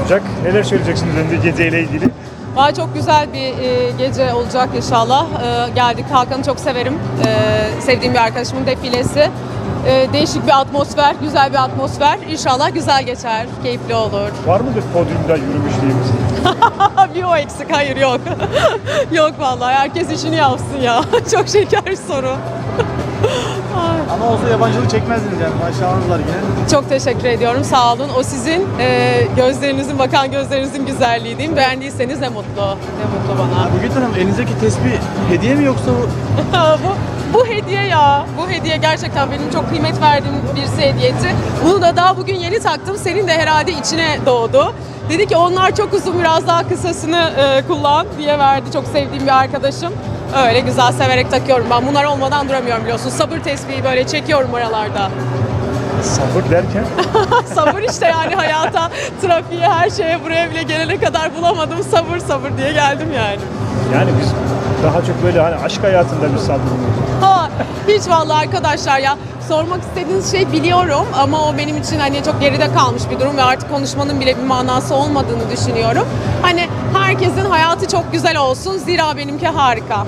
olacak. Neler söyleyeceksiniz önce geceyle ilgili? Vay çok güzel bir e, gece olacak inşallah. E, geldik Hakan'ı çok severim. E, sevdiğim bir arkadaşımın defilesi. E, değişik bir atmosfer, güzel bir atmosfer. İnşallah güzel geçer, keyifli olur. Var mıdır podyumda yürümüşlüğümüz? bir o eksik, hayır yok. yok vallahi herkes işini yapsın ya. çok şeker soru. Ama olsa yabancılık çekmezdiniz yani. Maşallahınız var yine. Çok teşekkür ediyorum, sağ olun. O sizin e, gözlerinizin, bakan gözlerinizin güzelliği değil mi? Beğendiyseniz ne mutlu, ne mutlu bana. Bugün Hanım elinizdeki tesbih hediye mi yoksa bu? bu, bu hediye ya. Bu hediye gerçekten benim çok kıymet verdiğim birisi hediyesi. Bunu da daha bugün yeni taktım. Senin de herhalde içine doğdu. Dedi ki onlar çok uzun biraz daha kısasını e, kullan diye verdi. Çok sevdiğim bir arkadaşım. Öyle güzel severek takıyorum ben. Bunlar olmadan duramıyorum biliyorsun. Sabır tesbihi böyle çekiyorum aralarda. Sabır derken sabır işte yani hayata, trafiğe, her şeye buraya bile gelene kadar bulamadım. Sabır sabır diye geldim yani. yani biz daha çok böyle hani aşk hayatında bir sabrımız. Ha, hiç vallahi arkadaşlar ya sormak istediğiniz şey biliyorum ama o benim için hani çok geride kalmış bir durum ve artık konuşmanın bile bir manası olmadığını düşünüyorum. Hani herkesin hayatı çok güzel olsun zira benimki harika.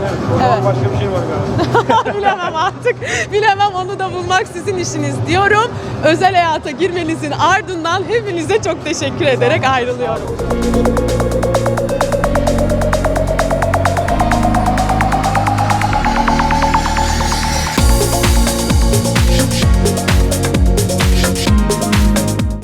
Evet. Başka bir şey var galiba. Bilemem artık. Bilemem onu da bulmak sizin işiniz diyorum. Özel hayata girmenizin ardından hepinize çok teşekkür ederek ayrılıyorum.